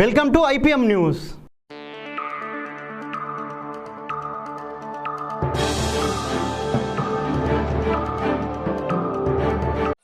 Welcome to IPM news.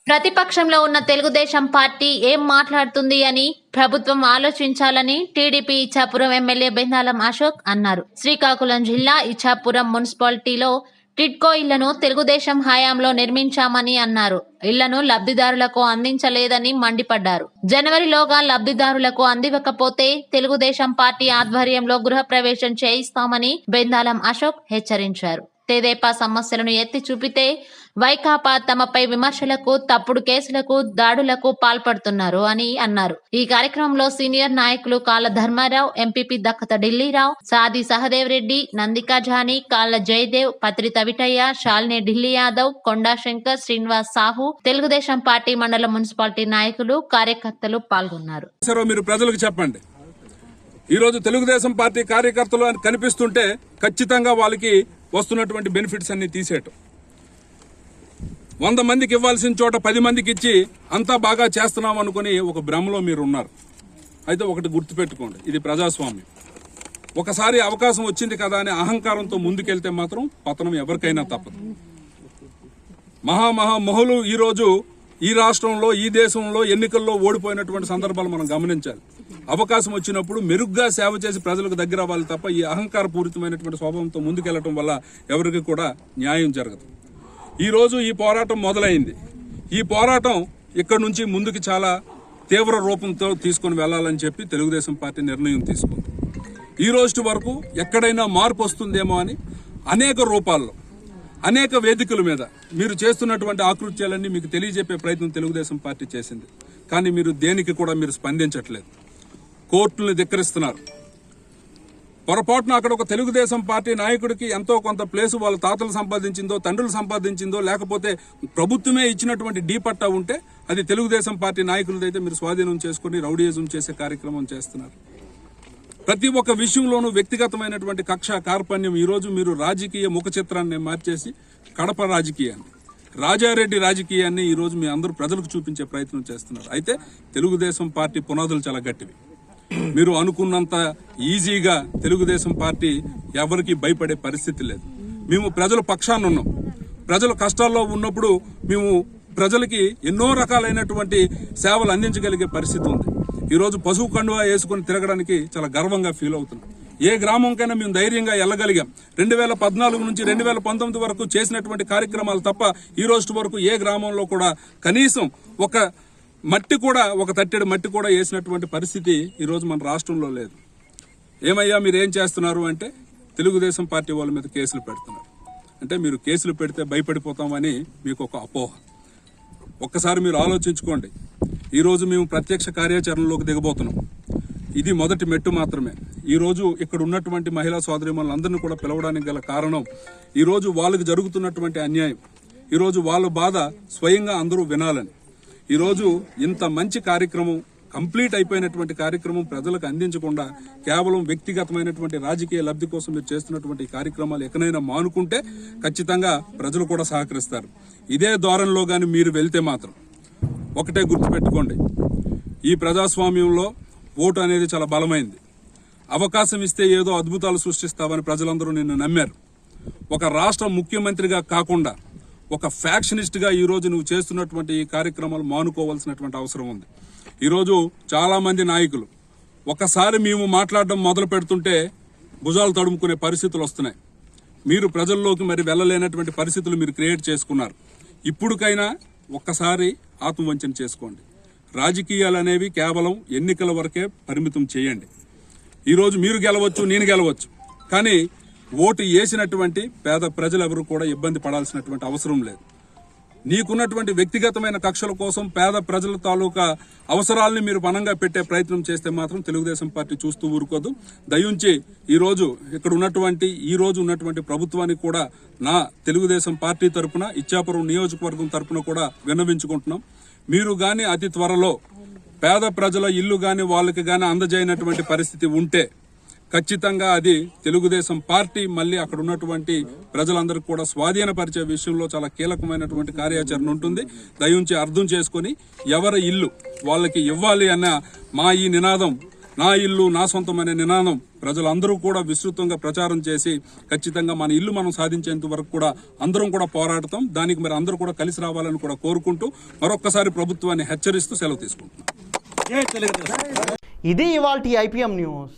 ప్రతిపక్షంలో ఉన్న Telugu Desam party ఏం మాట్లాడుతుంది అని ప్రభుత్వం ఆలోచించాలని టీడీపీ ఇచ్చాపురం ఎమ్మెల్యే బెందాలం అశోక్ అన్నారు. శ్రీకాకుళం జిల్లా ఇచ్చాపురం మున్సిపాలిటీలో టిట్కో ఇళ్ళను తెలుగుదేశం హయాంలో నిర్మించామని అన్నారు. ఇళ్ళను లబ్ధిదారులకు అందించలేదని మండిపడ్డారు. జనవరిలోగా లబ్ధిదారులకు అందివ్వకపోతే తెలుగుదేశం పార్టీ ఆధ్వర్యంలో గృహప్రవేశం చేయిస్తామని బెందాలం అశోక్ హెచ్చరించారు. తెదేపా సమస్యలను ఎత్తి చూపితే వైకాపా తమపై విమర్శలకు తప్పుడు కేసులకు దాడులకు పాల్పడుతున్నారు అని అన్నారు. ఈ కార్యక్రమంలో సీనియర్ నాయకులు కాళ్ళ ధర్మారావు ఎంపీపీ దక్కత ఢిల్లీరావు సాది సహదేవ్ రెడ్డి నందికా జానీ కాళ్ళ జయదేవ్ పత్రి తవిటయ్య షాల్నే ఢిల్లీ యాదవ్ కొండా శంకర్ శ్రీనివాస్ సాహు తెలుగుదేశం పార్టీ మండల మున్సిపాలిటీ నాయకులు కార్యకర్తలు పాల్గొన్నారు. మీరు ప్రజలకు చెప్పండి. ఈరోజు తెలుగుదేశం పార్టీ కార్యకర్తలు కనిపిస్తుంటే ఖచ్చితంగా వాళ్ళకి వస్తున్నటువంటి బెనిఫిట్స్ అన్ని తీసేయటం. వంద మందికి ఇవ్వాల్సిన చోట పది మందికి ఇచ్చి అంతా బాగా చేస్తున్నాం అనుకుని ఒక భ్రమలో మీరు ఉన్నారు అయితే ఒకటి గుర్తుపెట్టుకోండి ఇది ప్రజాస్వామ్యం. ఒకసారి అవకాశం వచ్చింది కదా అని అహంకారంతో ముందుకెళ్తే మాత్రం పతనం ఎవరికైనా తప్పదు. మహా మహా మొహలు ఈ రోజు ఈ రాష్ట్రంలో ఈ దేశంలో ఎన్నికల్లో ఓడిపోయినటువంటి సందర్భాలు మనం గమనించాలి. అవకాశం వచ్చినప్పుడు మెరుగ్గా సేవ చేసి ప్రజలకు దగ్గర అవ్వాలి తప్ప ఈ అహంకార పూరితమైనటువంటి స్వభావంతో ముందుకెళ్ళటం వల్ల ఎవరికి కూడా న్యాయం జరగదు. ఈ రోజు ఈ పోరాటం మొదలైంది. ఈ పోరాటం ఇక్కడ నుంచి ముందుకు చాలా తీవ్ర రూపంతో తీసుకొని వెళ్ళాలని చెప్పి తెలుగుదేశం పార్టీ నిర్ణయం తీసుకుంది. ఈ రోజు వరకు ఎక్కడైనా మార్పు వస్తుందేమో అని అనేక రూపాల్లో అనేక వేదికల మీద మీరు చేస్తున్నటువంటి ఆకృత్యాలన్నీ మీకు తెలియజెప్పే ప్రయత్నం తెలుగుదేశం పార్టీ చేసింది. కానీ మీరు దేనికి కూడా మీరు స్పందించట్లేదు. కోర్టులను ధిక్కరిస్తున్నారు. పొరపాటున అక్కడ ఒక తెలుగుదేశం పార్టీ నాయకుడికి ఎంతో కొంత ప్లేసు వాళ్ళ తాతలు సంపాదించిందో తండ్రులు సంపాదించిందో లేకపోతే ప్రభుత్వమే ఇచ్చినటువంటి డీ పట్టా ఉంటే అది తెలుగుదేశం పార్టీ నాయకులదైతే మీరు స్వాధీనం చేసుకుని రౌడీయిజం చేసే కార్యక్రమం చేస్తున్నారు. ప్రతి ఒక్క విషయంలోనూ వ్యక్తిగతమైనటువంటి కక్ష కార్పణ్యం ఈరోజు మీరు రాజకీయ ముఖ చిత్రాన్ని మార్చేసి కడప రాజకీయాన్ని రాజారెడ్డి రాజకీయాన్ని ఈరోజు మీ అందరూ ప్రజలకు చూపించే ప్రయత్నం చేస్తున్నారు. అయితే తెలుగుదేశం పార్టీ పునాదులు చాలా గట్టివి. మీరు అనుకున్నంత ఈజీగా తెలుగుదేశం పార్టీ ఎవరికి భయపడే పరిస్థితి లేదు. మేము ప్రజల పక్షాన్ని ఉన్నాం. ప్రజలు కష్టాల్లో ఉన్నప్పుడు మేము ప్రజలకి ఎన్నో రకాలైనటువంటి సేవలు అందించగలిగే పరిస్థితి ఉంది. ఈరోజు పశువు కండువా వేసుకుని తిరగడానికి చాలా గర్వంగా ఫీల్ అవుతున్నాం. ఏ గ్రామంకైనా మేము ధైర్యంగా వెళ్ళగలిగాం. రెండు వేల పద్నాలుగు నుంచి రెండు వేల పంతొమ్మిది వరకు చేసినటువంటి కార్యక్రమాలు తప్ప ఈ రోజు వరకు ఏ గ్రామంలో కూడా కనీసం ఒక మట్టి కూడా ఒక తట్టెడు మట్టి కూడా వేసినటువంటి పరిస్థితి ఈరోజు మన రాష్ట్రంలో లేదు. ఏమయ్యా మీరు ఏం చేస్తున్నారు అంటే తెలుగుదేశం పార్టీ వాళ్ళ మీద కేసులు పెడుతున్నారు. అంటే మీరు కేసులు పెడితే భయపడిపోతామని మీకు ఒక అపోహ. ఒక్కసారి మీరు ఆలోచించుకోండి. ఈరోజు మేము ప్రత్యక్ష కార్యాచరణలోకి దిగబోతున్నాం. ఇది మొదటి మెట్టు మాత్రమే. ఈరోజు ఇక్కడ ఉన్నటువంటి మహిళా సోదరిమణులందరినీ కూడా పిలవడానికి గల కారణం ఈరోజు వాళ్ళకి జరుగుతున్నటువంటి అన్యాయం. ఈరోజు వాళ్ళ బాధ స్వయంగా అందరూ వినాలని. ఈరోజు ఇంత మంచి కార్యక్రమం కంప్లీట్ అయిపోయినటువంటి కార్యక్రమం ప్రజలకు అందించకుండా కేవలం వ్యక్తిగతమైనటువంటి రాజకీయ లబ్ధి కోసం మీరు చేస్తున్నటువంటి కార్యక్రమాలు ఎక్కడైనా మానుకుంటే ఖచ్చితంగా ప్రజలు కూడా సహకరిస్తారు. ఇదే ధోరణిలో కానీ మీరు వెళ్తే మాత్రం ఒకటే గుర్తుపెట్టుకోండి. ఈ ప్రజాస్వామ్యంలో ఓటు అనేది చాలా బలమైంది. అవకాశం ఇస్తే ఏదో అద్భుతాలు సృష్టిస్తావని ప్రజలందరూ నిన్ను నమ్మారు. ఒక రాష్ట్ర ముఖ్యమంత్రిగా కాకుండా ఒక ఫ్యాక్షనిస్ట్గా ఈ రోజు నువ్వు చేస్తున్నటువంటి ఈ కార్యక్రమాలు మానుకోవాల్సినటువంటి అవసరం ఉంది. ఈరోజు చాలా మంది నాయకులు ఒకసారి మేము మాట్లాడడం మొదలు పెడుతుంటే భుజాలు తడుముకునే పరిస్థితులు వస్తున్నాయి. మీరు ప్రజల్లోకి మరి వెళ్ళలేనటువంటి పరిస్థితులు మీరు క్రియేట్ చేసుకున్నారు. ఇప్పుడుకైనా ఒక్కసారి ఆత్మవంచన చేసుకోండి. రాజకీయాలు అనేవి కేవలం ఎన్నికల వరకే పరిమితం చేయండి. ఈరోజు మీరు గెలవచ్చు నేను గెలవచ్చు. కానీ ఓటు వేసినటువంటి పేద ప్రజలు ఎవరు కూడా ఇబ్బంది పడాల్సినటువంటి అవసరం లేదు. నీకున్నటువంటి వ్యక్తిగతమైన కక్షల కోసం పేద ప్రజల తాలూకా అవసరాలని మీరు పనంగా పెట్టే ప్రయత్నం చేస్తే మాత్రం తెలుగుదేశం పార్టీ చూస్తూ ఊరుకోదు. దయించి ఈరోజు ఇక్కడ ఉన్నటువంటి ఈ రోజు ఉన్నటువంటి ప్రభుత్వానికి కూడా నా తెలుగుదేశం పార్టీ తరపున ఇచ్చాపురం నియోజకవర్గం తరపున కూడా విన్నవించుకుంటున్నాం. మీరు కానీ అతి త్వరలో పేద ప్రజల ఇల్లు కానీ వాళ్ళకి కానీ అందజేయనటువంటి పరిస్థితి ఉంటే ఖచ్చితంగా అది తెలుగుదేశం పార్టీ మళ్ళీ అక్కడ ఉన్నటువంటి ప్రజలందరికీ కూడా స్వాధీనపరిచే విషయంలో చాలా కీలకమైనటువంటి కార్యాచరణ ఉంటుంది. దయించి అర్థం చేసుకొని ఎవరి ఇల్లు వాళ్ళకి ఇవ్వాలి అన్న మా ఈ నినాదం నా ఇల్లు నా సొంతం అనే నినాదం ప్రజలందరూ కూడా విస్తృతంగా ప్రచారం చేసి ఖచ్చితంగా మన ఇల్లు మనం సాధించేంత వరకు కూడా అందరం కూడా పోరాడతాం. దానికి మరి అందరూ కూడా కలిసి రావాలని కూడా కోరుకుంటూ మరొక్కసారి ప్రభుత్వాన్ని హెచ్చరిస్తూ సెలవు తీసుకుంటున్నాం. ఇది ఇవాల్టి IPM news.